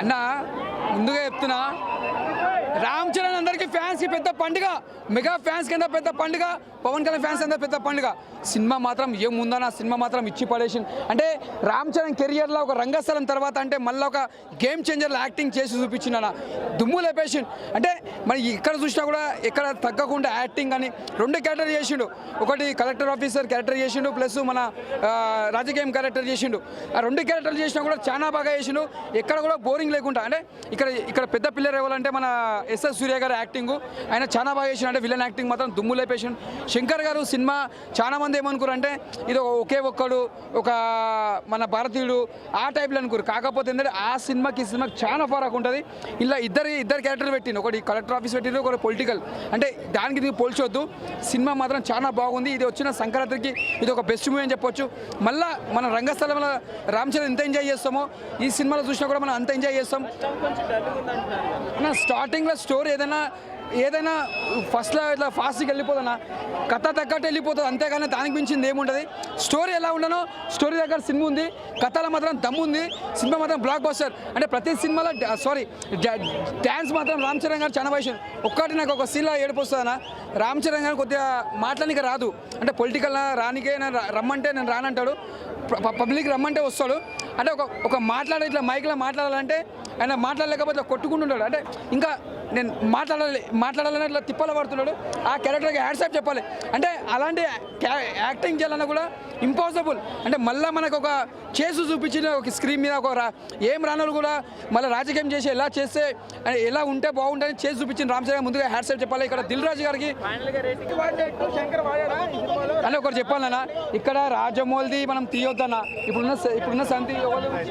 అన్న ముందుగా చెప్తున్నా. రామ్ చరణ్ అందరికీ ఫ్యాన్స్కి పెద్ద పండుగ. మెగా ఫ్యాన్స్ కింద పెద్ద పండుగ. పవన్ కళ్యాణ్ ఫ్యాన్స్ కింద పెద్ద పండుగ. సినిమా మాత్రం ఏముందన్న సినిమా మాత్రం ఇచ్చి పడేసి అంటే రామ్ చరణ్ కెరియర్లో ఒక రంగస్థలం తర్వాత అంటే మళ్ళీ ఒక గేమ్ చేంజర్లో యాక్టింగ్ చేసి చూపించిందన్న దుమ్ము లేపేసి అంటే మరి ఇక్కడ చూసినా కూడా ఎక్కడ తగ్గకుండా యాక్టింగ్ అని రెండు క్యారెక్టర్ చేసిండు. ఒకటి కలెక్టర్ ఆఫీసర్ క్యారెక్టర్ చేసిండు ప్లస్ మన రాజకీయం క్యారెక్టర్ చేసిండు. ఆ రెండు క్యారెక్టర్లు చేసినా కూడా చాలా బాగా చేసిండు. ఎక్కడ కూడా బోరింగ్ లేకుండా అంటే ఇక్కడ ఇక్కడ పెద్ద పిల్లర్ ఎవరంటే మన ఎస్ఎస్ సూర్య గారి యాక్టింగ్ ఆయన చాలా బాగా చేసిండు. అంటే విలన్ యాక్టింగ్ మాత్రం దుమ్ము లేపేసిండు. శంకర్ గారు సినిమా చాలా మంది ఏమనుకోరు అంటే ఇది ఒక- ఒకే ఒక్కడు ఒక మన భారతీయుడు ఆ టైప్లో అనుకోరు కాకపోతే ఏంటంటే ఆ సినిమాకి ఈ సినిమాకి చాలా ఫరక్ ఉంటుంది. ఇలా ఇద్దరు ఇద్దరు క్యారెక్టర్లు పెట్టిండు. ఒకటి కలెక్టర్ ఆఫీస్ పెట్టిండు ఒకటి పొలిటికల్ అంటే దానికి దీనికి పోల్చొద్దు. సినిమా మాత్రం చాలా బాగుంది. ఇది వచ్చిన సంక్రాంతికి ఇది ఒక బెస్ట్ మూవీ అని చెప్పొచ్చు. మళ్ళా మన రంగస్థలంలో రామ్ చరణ్ ఎంత ఎంజాయ్ చేస్తామో ఈ సినిమాలో చూసినా కూడా మనం అంత ఎంజాయ్ చేస్తాం. స్టార్టింగ్లో స్టోరీ ఏదైనా ఏదైనా ఫస్ట్లో ఇట్లా ఫాస్ట్గా వెళ్ళిపోతున్నా కథ తగ్గట్టు వెళ్ళిపోతుంది. అంతేగాని దానికి మించింది ఏముంటుంది స్టోరీ ఎలా ఉండనో స్టోరీ దగ్గర సినిమా ఉంది కథలో మాత్రం దమ్ము ఉంది సినిమా మాత్రం బ్లాక్ బస్టర్ అంటే ప్రతి సినిమాలో సారీ డ్యాన్స్ మాత్రం రామ్ చరణ్ గారు చాలా వయసు ఒక్కటి నాకు ఒక సీన్లో ఏడుపు రామ్ చరణ్ గారు కొద్దిగా మాట్లాడడానికి రాదు. అంటే పొలిటికల్ రానికే నేను రమ్మంటే నేను రానంటాడు. పబ్లిక్ రమ్మంటే వస్తాడు. అంటే ఒక ఒక మాట్లాడే ఇట్లా మైక్లో మాట్లాడాలంటే ఆయన మాట్లాడలేకపోతే కొట్టుకుంటున్నాడు అంటే ఇంకా నేను మాట్లాడాలి మాట్లాడాలని ఇట్లా తిప్పలు పడుతున్నాడు. ఆ క్యారెక్టర్కి హ్యాడ్సాప్ చెప్పాలి. అంటే అలాంటి యాక్టింగ్ చేయాలన్నా కూడా ఇంపాసిబుల్. అంటే మళ్ళీ మనకు ఒక చేసు చూపించిన ఒక స్క్రీన్ మీద ఒక రా- ఏం రానోళ్ళు కూడా మళ్ళీ రాజకీయం చేసి ఎలా చేస్తే అంటే ఎలా ఉంటే బాగుంటుంది చేసి చూపించిన రామ్ చరణ్ ముందుగా హ్యాడ్సాప్ చెప్పాలి. ఇక్కడ దిల్ రాజు గారికి అని ఒకరు చెప్పాలన్నా. ఇక్కడ రాజమౌళిది మనం తీయొద్దన్నా. ఇప్పుడున్న ఇప్పుడున్న సంతి